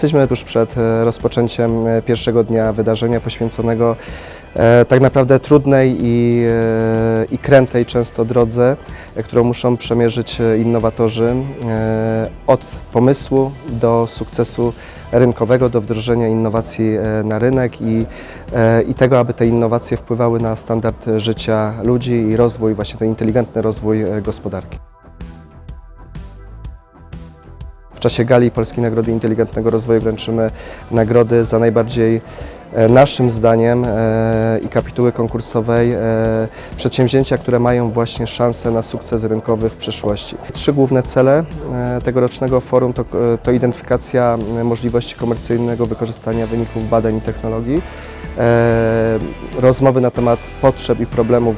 Jesteśmy tuż przed e, rozpoczęciem e, pierwszego dnia wydarzenia poświęconego e, tak naprawdę trudnej i, i krętej często drodze, którą muszą przemierzyć innowatorzy od pomysłu do sukcesu rynkowego, do wdrożenia innowacji na rynek i, i tego, aby te innowacje wpływały na standard życia ludzi i rozwój, właśnie ten inteligentny rozwój gospodarki. W czasie gali Polskiej Nagrody Inteligentnego Rozwoju wręczymy nagrody za najbardziej e, naszym zdaniem e, i kapituły konkursowej e, przedsięwzięcia, które mają właśnie szansę na sukces rynkowy w przyszłości. Trzy główne cele tegorocznego forum to, to identyfikacja możliwości komercyjnego wykorzystania wyników badań i technologii, rozmowy na temat potrzeb i problemów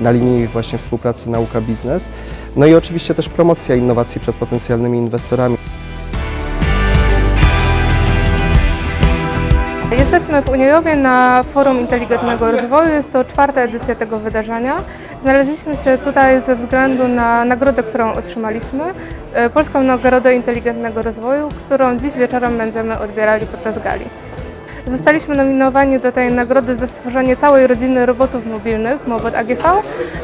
na linii właśnie współpracy nauka-biznes. No i oczywiście też promocja innowacji przed potencjalnymi inwestorami. Jesteśmy w Uniejowie na Forum Inteligentnego Rozwoju. Jest to czwarta edycja tego wydarzenia. Znaleźliśmy się tutaj ze względu na nagrodę, którą otrzymaliśmy, e, Polską Nagrodę Inteligentnego Rozwoju, którą dziś wieczorem będziemy odbierali podczas gali. Zostaliśmy nominowani do tej nagrody za stworzenie całej rodziny robotów mobilnych Mobot AGV.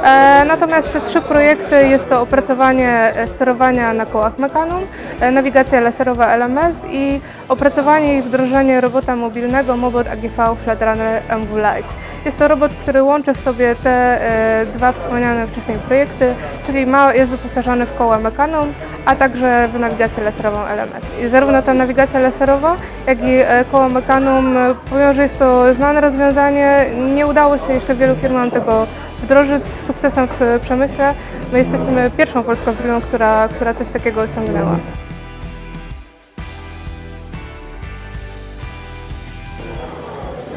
E, natomiast te trzy projekty jest to opracowanie e, sterowania na kołach Mecanum, e, nawigacja laserowa LMS i opracowanie i wdrożenie robota mobilnego Mobot AGV Flatrunner MW Lite. Jest to robot, który łączy w sobie te e, dwa wspomniane wcześniej projekty, czyli ma, jest wyposażony w koła Mecanum, a także w nawigację laserową LMS. I zarówno ta nawigacja laserowa, jak i e, koło Mecanum, e, pomimo że jest to znane rozwiązanie, nie udało się jeszcze wielu firmom tego wdrożyć z sukcesem w e, przemyśle. My jesteśmy pierwszą polską firmą, która, która coś takiego osiągnęła.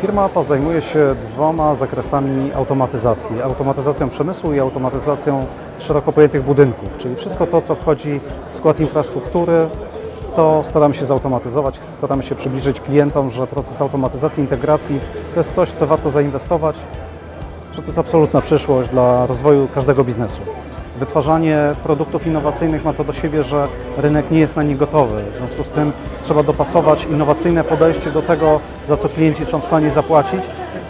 Firma APA zajmuje się dwoma zakresami automatyzacji. Automatyzacją przemysłu i automatyzacją szeroko pojętych budynków, czyli wszystko to, co wchodzi w skład infrastruktury, to staramy się zautomatyzować, staramy się przybliżyć klientom, że proces automatyzacji, integracji to jest coś, co warto zainwestować, że to jest absolutna przyszłość dla rozwoju każdego biznesu. Wytwarzanie produktów innowacyjnych ma to do siebie, że rynek nie jest na nie gotowy. W związku z tym trzeba dopasować innowacyjne podejście do tego, za co klienci są w stanie zapłacić,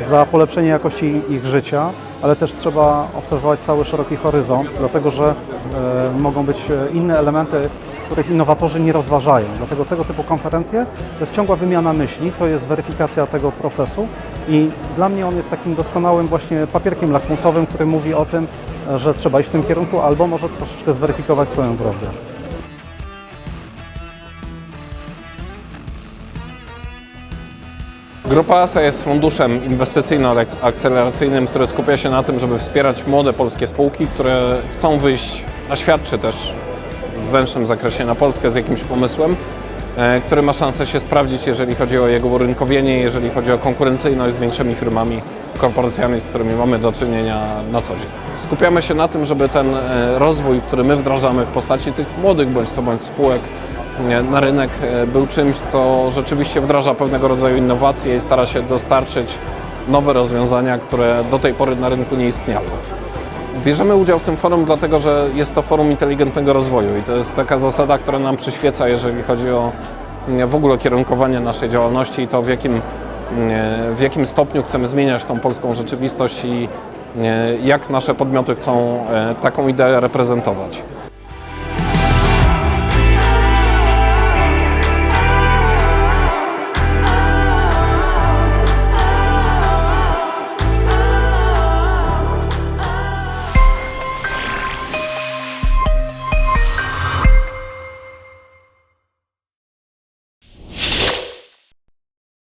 za polepszenie jakości ich życia, ale też trzeba obserwować cały szeroki horyzont, dlatego że e, mogą być e, inne elementy, których innowatorzy nie rozważają. Dlatego tego typu konferencje to jest ciągła wymiana myśli, to jest weryfikacja tego procesu i dla mnie on jest takim doskonałym właśnie papierkiem lakmusowym, który mówi o tym, że trzeba iść w tym kierunku albo może troszeczkę zweryfikować swoją drogę. Grupa ASA jest funduszem inwestycyjno-akceleracyjnym, który skupia się na tym, żeby wspierać młode polskie spółki, które chcą wyjść na świat, czy też w węższym zakresie na Polskę z jakimś pomysłem, e, który ma szansę się sprawdzić, jeżeli chodzi o jego urynkowienie, jeżeli chodzi o konkurencyjność z większymi firmami, korporacjami, z którymi mamy do czynienia na co dzień. Skupiamy się na tym, żeby ten e, rozwój, który my wdrażamy w postaci tych młodych bądź co bądź spółek, nie, na rynek e, był czymś, co rzeczywiście wdraża pewnego rodzaju innowacje i stara się dostarczyć nowe rozwiązania, które do tej pory na rynku nie istniały. Bierzemy udział w tym forum dlatego, że jest to forum inteligentnego rozwoju i to jest taka zasada, która nam przyświeca, jeżeli chodzi o nie, w ogóle kierunkowanie naszej działalności i to w jakim, w jakim stopniu chcemy zmieniać tą polską rzeczywistość i nie, jak nasze podmioty chcą e, taką ideę reprezentować.